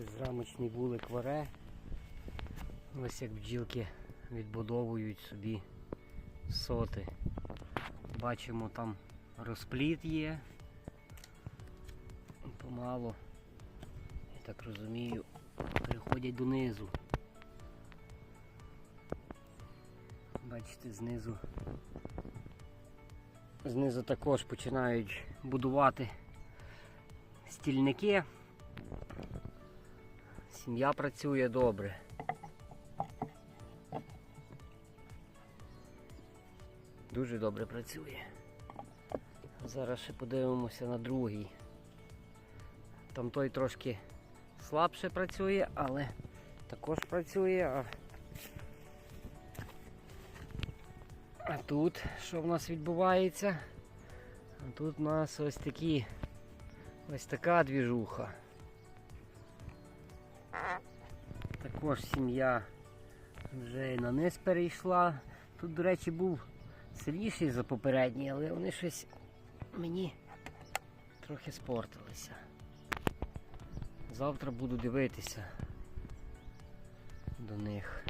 Безрамочний вулик варе. Ось як бджілки відбудовують собі соти. Бачимо там розпліт є. Помалу, я так розумію, переходять донизу. Бачите, знизу. Знизу також починають будувати стільники. Сім'я працює добре. Дуже добре працює. Зараз ще подивимося на другий. Там той трошки слабше працює, але також працює. А, тут що в нас відбувається? А тут у нас ось такі ось така двіжуха. Також сім'я вже на низ перейшла. Тут, до речі, був сильніший за попередній, але вони щось мені трохи спортилися. Завтра буду дивитися до них.